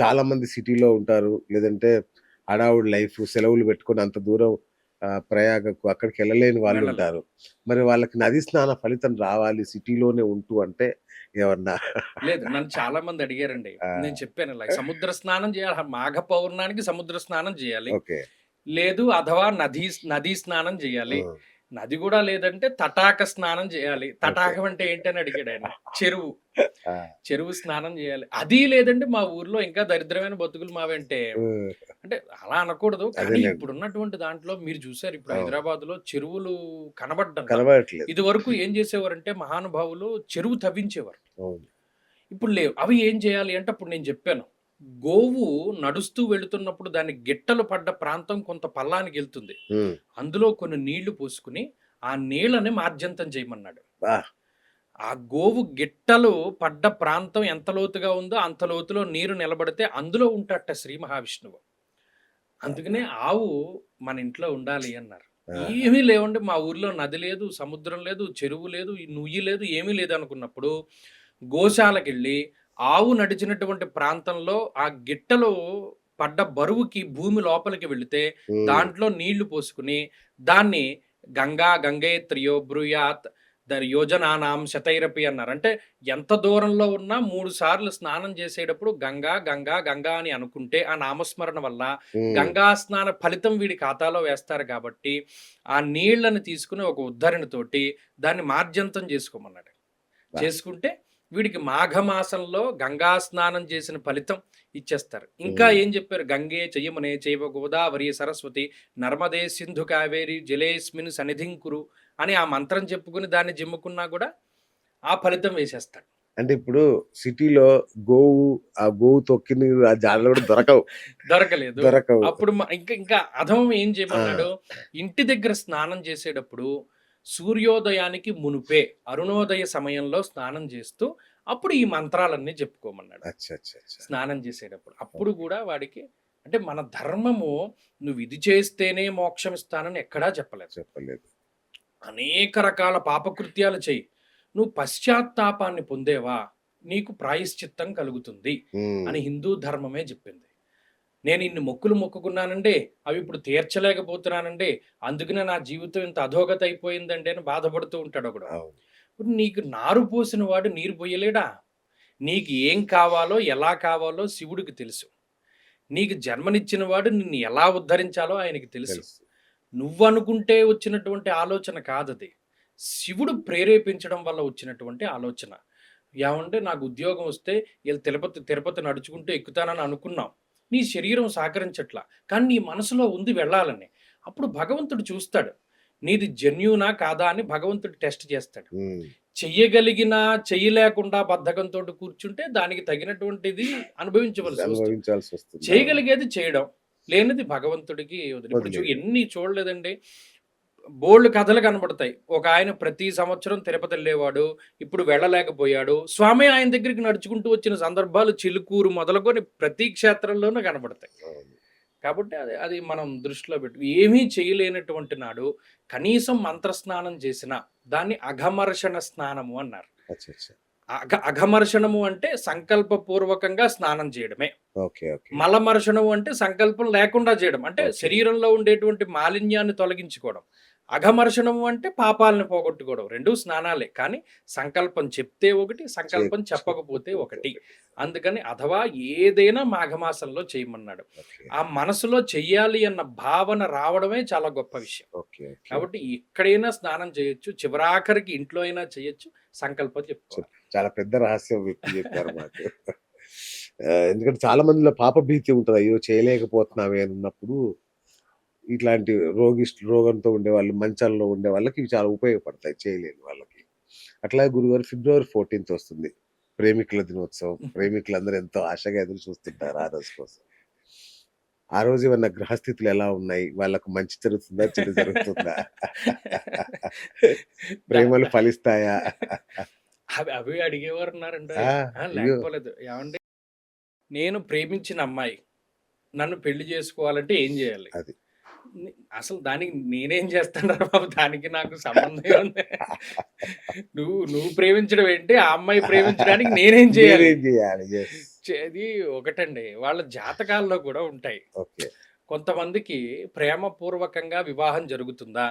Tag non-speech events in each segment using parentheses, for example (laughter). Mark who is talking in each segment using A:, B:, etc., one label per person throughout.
A: చాలా మంది సిటీలో ఉంటారు. లేదంటే హడావుడి లైఫ్ సెలవులు పెట్టుకొని అంత దూరం ప్రయాగకు అక్కడికి వెళ్ళలేని వాళ్ళు. ఉంటారు. మరి వాళ్ళకి నది స్నాన ఫలితం రావాలి సిటీలోనే ఉంటూ అంటే ఏమన్నా?
B: లేదు నన్ను చాలా మంది అడిగారండి. నేను చెప్పాను ఇలా సముద్ర స్నానం చేయాలి. మాఘ పౌర్ణానికి సముద్ర స్నానం చేయాలి. లేదు అథవా నదీ నదీ స్నానం చేయాలి. నది కూడా లేదంటే తటాక స్నానం చేయాలి. తటాకం అంటే ఏంటని అడిగాడు ఆయన. చెరువు. చెరువు స్నానం చేయాలి. అది లేదంటే మా ఊర్లో ఇంకా దరిద్రమైన బతుకులు మావంటే అంటే అలా అనకూడదు. కానీ. ఇప్పుడు ఉన్నటువంటి దాంట్లో మీరు చూసారు ఇప్పుడు. హైదరాబాద్లో చెరువులు కనబడ్డం ఇది వరకు ఏం చేసేవారంటే మహానుభావులు చెరువు తవ్వించేవారు. ఇప్పుడు లేవు. అవి ఏం చేయాలి అంటే అప్పుడు నేను చెప్పాను. గోవు నడుస్తూ వెళుతున్నప్పుడు దాని గిట్టలు పడ్డ ప్రాంతం కొంత పల్లానికి వెళ్తుంది. అందులో కొన్ని నీళ్ళు పోసుకుని ఆ నీళ్ళని మార్జంతం చేయమన్నాడు. ఆ గోవు గిట్టలు పడ్డ ప్రాంతం ఎంత లోతుగా ఉందో అంత లోతులో నీరు నిలబడితే అందులో ఉంటాట శ్రీ మహావిష్ణువు. అందుకనే ఆవు మన ఇంట్లో ఉండాలి అన్నారు. ఏమీ లేవండి మా ఊర్లో నది లేదు సముద్రం లేదు చెరువు లేదు నుయ్యి లేదు ఏమీ లేదు అనుకున్నప్పుడు గోశాలకు వెళ్ళి ఆవు నడిచినటువంటి ప్రాంతంలో ఆ గిట్టలు పడ్డ బరువుకి భూమి లోపలికి వెళితే దాంట్లో నీళ్ళు పోసుకుని దాన్ని గంగా గంగే త్రియో బ్రూయాత్ దాని యోజనానాం శతైరపి అన్నారు. అంటే ఎంత దూరంలో ఉన్నా మూడు సార్లు స్నానం చేసేటప్పుడు గంగా గంగా గంగా అని అనుకుంటే ఆ నామస్మరణ వల్ల గంగా స్నాన ఫలితం వీడి ఖాతాలో వేస్తారు కాబట్టి ఆ నీళ్ళను తీసుకుని ఒక ఉద్ధరణతోటి దాన్ని మార్జంతం చేసుకోమన్నాడు. చేసుకుంటే వీడికి మాఘమాసంలో గంగా స్నానం చేసిన ఫలితం ఇచ్చేస్తారు. ఇంకా. ఏం చెప్పారు? గంగే చెయ్యమనే చైవ గోదావరి సరస్వతి నర్మదే సింధు కావేరి జలేస్మిన్ సన్నిధింకురు అని ఆ మంత్రం చెప్పుకుని దాన్ని జిమ్ముకున్నా కూడా ఆ ఫలితం వేసేస్తాడు.
A: అంటే ఇప్పుడు సిటీలో గోవు ఆ గోవు తొక్కిన ఆ జాడలు కూడా దొరకవు. (laughs)
B: దొరకలేదు.
A: దొరకవు.
B: అప్పుడు ఇంకా ఇంకా అధమం ఏం చేయమన్నాడు? ఇంటి దగ్గర స్నానం చేసేటప్పుడు సూర్యోదయానికి మునుపే అరుణోదయ సమయంలో స్నానం చేస్తూ అప్పుడు ఈ మంత్రాలన్నీ చెప్పుకోమన్నాడు. స్నానం చేసేటప్పుడు. అప్పుడు కూడా వాడికి అంటే మన ధర్మము నువ్వు ఇది చేస్తేనే మోక్షం ఇస్తానని ఎక్కడా చెప్పలేదు.
A: చెప్పలేదు.
B: అనేక రకాల పాపకృత్యాలు చెయ్యి నువ్వు పశ్చాత్తాపాన్ని పొందేవా? నీకు ప్రాయశ్చిత్తం కలుగుతుంది అని హిందూ ధర్మమే చెప్పింది. నేను ఇన్ని మొక్కులు మొక్కుకున్నానండి అవి ఇప్పుడు తీర్చలేకపోతున్నానండి అందుకనే నా జీవితం ఇంత అధోగత అయిపోయిందండి అని బాధపడుతూ ఉంటాడు ఒకడు. ఇప్పుడు నీకు నారు పోసిన వాడు నీరు పోయలేడా? నీకు ఏం కావాలో ఎలా కావాలో శివుడికి తెలుసు. నీకు జన్మనిచ్చిన వాడు నిన్ను ఎలా ఉద్ధరించాలో ఆయనకి తెలుసు.
A: తెలుసు.
B: నువ్వు అనుకుంటే వచ్చినటువంటి ఆలోచన కాదది. శివుడు ప్రేరేపించడం వల్ల వచ్చినటువంటి ఆలోచన. ఏమంటే నాకు ఉద్యోగం వస్తే వీళ్ళు తిరుపతి తిరుపతి నడుచుకుంటూ ఎక్కుతానని అనుకున్నాం. నీ శరీరం సహకరించట్లా. కానీ నీ మనసులో ఉంది వెళ్ళాలని. అప్పుడు భగవంతుడు చూస్తాడు. నీది జెన్యునా కాదా అని భగవంతుడు టెస్ట్ చేస్తాడు. చెయ్యగలిగినా చెయ్యలేకుండా బద్ధకంతో కూర్చుంటే దానికి తగినటువంటిది అనుభవించవలసి చేయగలిగేది చేయడం. లేనిది భగవంతుడికి వదిలి. ఎన్ని చూడలేదండి. బోల్డ్ కథలు కనబడతాయి. ఒక ఆయన ప్రతి సంవత్సరం తిరుపతి వెళ్ళేవాడు ఇప్పుడు వెళ్ళలేకపోయాడు. స్వామి ఆయన దగ్గరికి నడుచుకుంటూ వచ్చిన సందర్భాలు చిలుకూరు మొదలుకొని ప్రతి క్షేత్రంలోనూ కనబడతాయి. కాబట్టి అది అది మనం దృష్టిలో పెట్టు ఏమీ చేయలేనటువంటి నాడు కనీసం మంత్రస్నానం చేసిన దాన్ని అఘమర్షణ స్నానము అన్నారు. అఘ అఘమర్షణము అంటే సంకల్పపూర్వకంగా స్నానం చేయడమే.
A: Okay okay.
B: మలమర్షణం అంటే సంకల్పం లేకుండా చేయడం. అంటే. శరీరంలో ఉండేటువంటి మాలిన్యాన్ని తొలగించుకోవడం. అఘమర్షణము అంటే పాపాలను పోగొట్టుకోవడం. రెండు స్నానాలే. కానీ సంకల్పం చెప్తే ఒకటి సంకల్పం
A: చెప్-
B: చెప్పకపోతే ఒకటి. అందుకని అథవా ఏదైనా మాఘమాసంలో చేయమన్నాడు. ఆ మనసులో చెయ్యాలి అన్న భావన రావడమే చాలా గొప్ప విషయం. కాబట్టి ఎక్కడైనా స్నానం చేయొచ్చు చివరాఖరికి ఇంట్లో అయినా చేయొచ్చు సంకల్పం చెప్పుకోవాలి.
A: చాలా పెద్ద రహస్యం వ్యక్తి చెప్పారు మాకు. (laughs) ఎందుకంటే చాలా మందిలో పాప భీతి ఉంటుంది. అయ్యో చేయలేకపోతున్నామే అని ఉన్నప్పుడు ఇట్లాంటి రోగి రోగంతో ఉండే వాళ్ళు మంచాల్లో ఉండే వాళ్ళకి ఇవి చాలా ఉపయోగపడతాయి చేయలేని వాళ్ళకి. అట్లాగే గురుగారు ఫిబ్రవరి ఫోర్టీన్త్ వస్తుంది. ప్రేమికుల దినోత్సవం. ప్రేమికులందరూ ఎంతో ఆశగా ఎదురు చూస్తుంటారు ఆ రోజు కోసం. ఆ రోజు ఏమన్నా గ్రహస్థితులు ఎలా ఉన్నాయి? వాళ్ళకు మంచి జరుగుతుందా చెడు జరుగుతుందా? ప్రేమలు ఫలిస్తాయా?
B: అవి అడిగేవారు ఏమండి? నేను ప్రేమించిన అమ్మాయి. నన్ను పెళ్ళి చేసుకోవాలంటే ఏం చేయాలి?
A: అది.
B: అసలు దానికి నేనేం చేస్తాను బాబు? దానికి నాకు సంబంధం ఉంది నువ్వు నువ్వు ప్రేమించడం ఏంటి? ఆ అమ్మాయి ప్రేమించడానికి (laughs) నేనేం చేయాలి? ఇది ఒకటండి. వాళ్ళ జాతకాల్లో కూడా ఉంటాయి. కొంతమందికి ప్రేమపూర్వకంగా వివాహం జరుగుతుందా?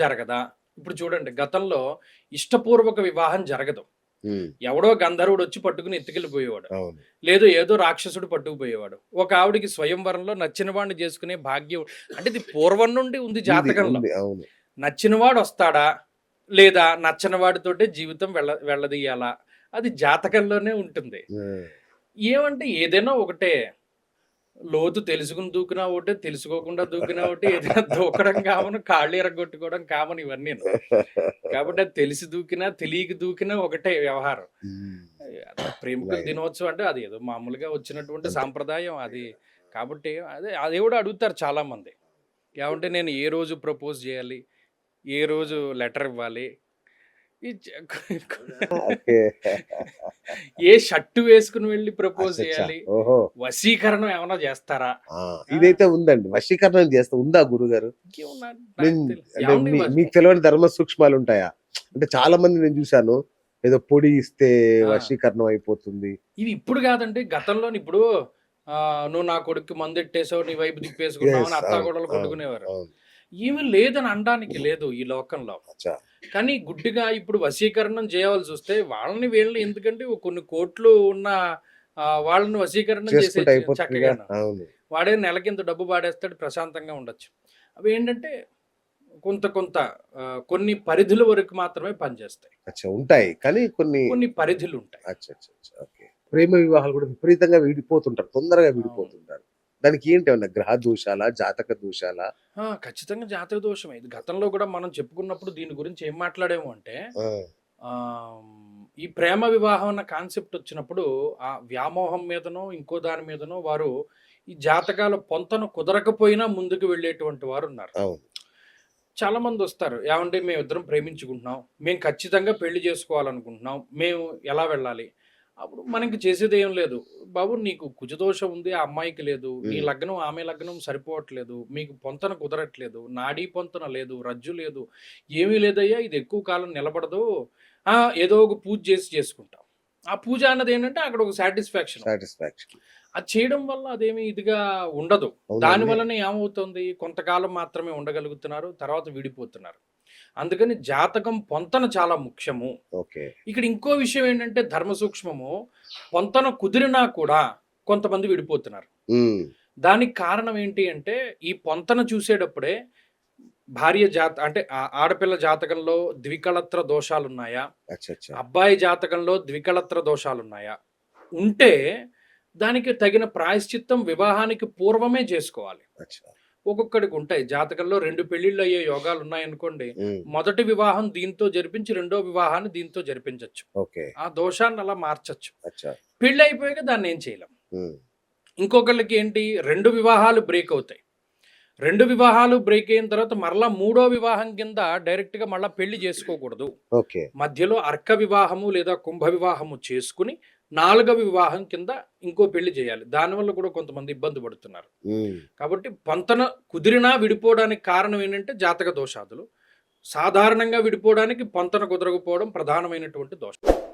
B: జరగదా? ఇప్పుడు చూడండి గతంలో ఇష్టపూర్వక వివాహం జరగదు. ఎవడో గంధర్వుడు వచ్చి పట్టుకుని ఎత్తుకెళ్ళిపోయేవాడు. లేదు ఏదో రాక్షసుడు పట్టుకుపోయేవాడు. ఒక ఆవిడికి స్వయంవరంలో నచ్చిన వాడిని చేసుకునే భాగ్యం అంటే ఇది పూర్వం నుండి ఉంది జాతకంలో. నచ్చినవాడు వస్తాడా? లేదా నచ్చని వాడితోటే జీవితం వెళ్ళ వెళ్ళదీయాలా? అది జాతకంలోనే ఉంటుంది. ఏమంటే ఏదైనా ఒకటే లోతు తెలుసుకుని దూకినా ఒకటే తెలుసుకోకుండా దూకినా ఒకటే ఏదైనా దూకడం కామను కాళ్ళు ఎరగొట్టుకోవడం కామన్ ఇవన్నీ కాబట్టి అది తెలిసి దూకినా తెలియక దూకినా ఒకటే వ్యవహారం. ప్రేమికుల. దినోత్సవం అంటే అది ఏదో మామూలుగా వచ్చినటువంటి. సాంప్రదాయం అది. కాబట్టి అదే అది కూడా అడుగుతారు చాలా మంది ఏమంటే నేను ఏ రోజు ప్రపోజ్ చేయాలి? ఏ రోజు లెటర్ ఇవ్వాలి? (laughs) ఏ షర్టు వేసుకుని వెళ్ళి ప్రపోజ్. చేయాలి?
A: ఓహో.
B: వశీకరణం ఏమైనా చేస్తారా?
A: ఇదైతే ఉందండి. వశీకరణం చేస్తా. ఉందా గురుగారు? మీకు తెలియని ధర్మ సూక్ష్మాలు ఉంటాయా? అంటే చాలా మంది నేను చూశాను. ఏదో పొడి ఇస్తే. వశీకరణం అయిపోతుంది.
B: ఇవి ఇప్పుడు కాదండి. గతంలో ఇప్పుడు ఆ, నువ్వు నా కొడుకు మందు ఎట్టేసావు నీ వైపు
A: Yes,
B: అత్తా గొడవలు కొట్టుకునేవారు. ఏమీ లేదని అనడానికి లేదు ఈ లోకంలో.
A: అచ్చా.
B: కానీ గుడ్డిగా ఇప్పుడు వశీకరణం చేయవలసి వస్తే వాళ్ళని వీళ్ళని ఎందుకంటే కొన్ని కోట్లు ఉన్న వాళ్ళని వశీకరణం చేసే చక్కగా వాడే నెలకింత డబ్బు పాడేస్తాడు ప్రశాంతంగా ఉండొచ్చు. అవి ఏంటంటే కొంత కొంత కొన్ని పరిధుల వరకు మాత్రమే పనిచేస్తాయి.
A: అచ్చా ఉంటాయి. కానీ కొన్ని
B: కొన్ని పరిధులు ఉంటాయి.
A: అచ్చా అచ్చా అచ్చా, ఓకే. ప్రేమ వివాహాలు కూడా విపరీతంగా విడిపోతుంటారు తొందరగా విడిపోతుంటారు. దానికి ఏంటి ఏమన్నా గ్రహ దోషాలా జాతక దోషాలా?
B: ఖచ్చితంగా జాతక దోషమే. ఇది గతంలో కూడా మనం చెప్పుకున్నప్పుడు దీని గురించి ఏం మాట్లాడాము అంటే ఈ ప్రేమ వివాహం అన్న కాన్సెప్ట్ వచ్చినప్పుడు ఆ వ్యామోహం మీదనో ఇంకో దాని మీదనో వారు ఈ జాతకాల పొంతన కుదరకపోయినా ముందుకు వెళ్ళేటువంటి వారు ఉన్నారు. చాలా మంది వస్తారు. ఏమంటే మేము ఇద్దరం ప్రేమించుకుంటున్నాం. మేము ఖచ్చితంగా పెళ్ళి చేసుకోవాలనుకుంటున్నాం. మేము ఎలా వెళ్ళాలి? అప్పుడు మనకి చేసేది ఏం లేదు. బాబు నీకు కుజదోషం ఉంది ఆ అమ్మాయికి లేదు. నీ. లగ్నం ఆమె లగ్నం సరిపోవట్లేదు. మీకు పొంతన కుదరట్లేదు. నాడీ పొంతన లేదు రజ్జు లేదు. ఏమీ లేదయ్యా ఇది ఎక్కువ కాలం నిలబడదు. ఆ, ఏదో ఒక పూజ చేసి చేసుకుంటాం. ఆ పూజ అన్నది ఏంటంటే అక్కడ ఒక సాటిస్ఫాక్షన్.
A: సాటిస్ఫాక్షన్.
B: అది చేయడం వల్ల అదేమి ఇదిగా ఉండదు. దాని వలన ఏమవుతుంది? కొంతకాలం మాత్రమే ఉండగలుగుతున్నారు తర్వాత విడిపోతున్నారు. అందుకని జాతకం పొంతన చాలా ముఖ్యము.
A: ఓకే.
B: ఇక్కడ ఇంకో విషయం ఏంటంటే ధర్మ సూక్ష్మము పొంతన కుదిరినా కూడా కొంతమంది విడిపోతున్నారు. దానికి కారణం ఏంటి అంటే ఈ పొంతన చూసేటప్పుడే భార్య జాత అంటే ఆడపిల్ల జాతకంలో ద్వికళత్ర దోషాలు ఉన్నాయా
A: అచ్చా అచ్చా
B: అబ్బాయి జాతకంలో ద్వికళత్ర దోషాలు ఉన్నాయా ఉంటే దానికి తగిన ప్రాయశ్చిత్తం వివాహానికి పూర్వమే చేసుకోవాలి. ఒక్కొక్కడికి ఉంటాయి. జాతకంలో రెండు పెళ్ళిళ్ళు అయ్యే యోగాలు ఉన్నాయనుకోండి మొదటి వివాహం దీంతో జరిపించి రెండో వివాహాన్ని దీంతో జరిపించవచ్చు ఆ దోషాన్ని అలా మార్చచ్చు. పెళ్ళి అయిపోయాక దాన్ని ఏం చేయలేం. ఇంకొకళ్ళకి ఏంటి? రెండు వివాహాలు బ్రేక్ అవుతాయి. రెండు వివాహాలు బ్రేక్ అయిన తర్వాత మరలా మూడో వివాహం కింద డైరెక్ట్గా మళ్ళీ పెళ్ళి చేసుకోకూడదు. మధ్యలో అర్క వివాహము లేదా కుంభ వివాహము చేసుకుని నాలుగవ వివాహం కింద ఇంకో పెళ్ళి చేయాలి. దానివల్ల కూడా కొంతమంది ఇబ్బంది పడుతున్నారు. కాబట్టి పొంతన కుదిరినా విడిపోవడానికి కారణం ఏంటంటే జాతక దోషాదులు. సాధారణంగా విడిపోవడానికి పొంతన కుదరకపోవడం ప్రధానమైనటువంటి దోషం.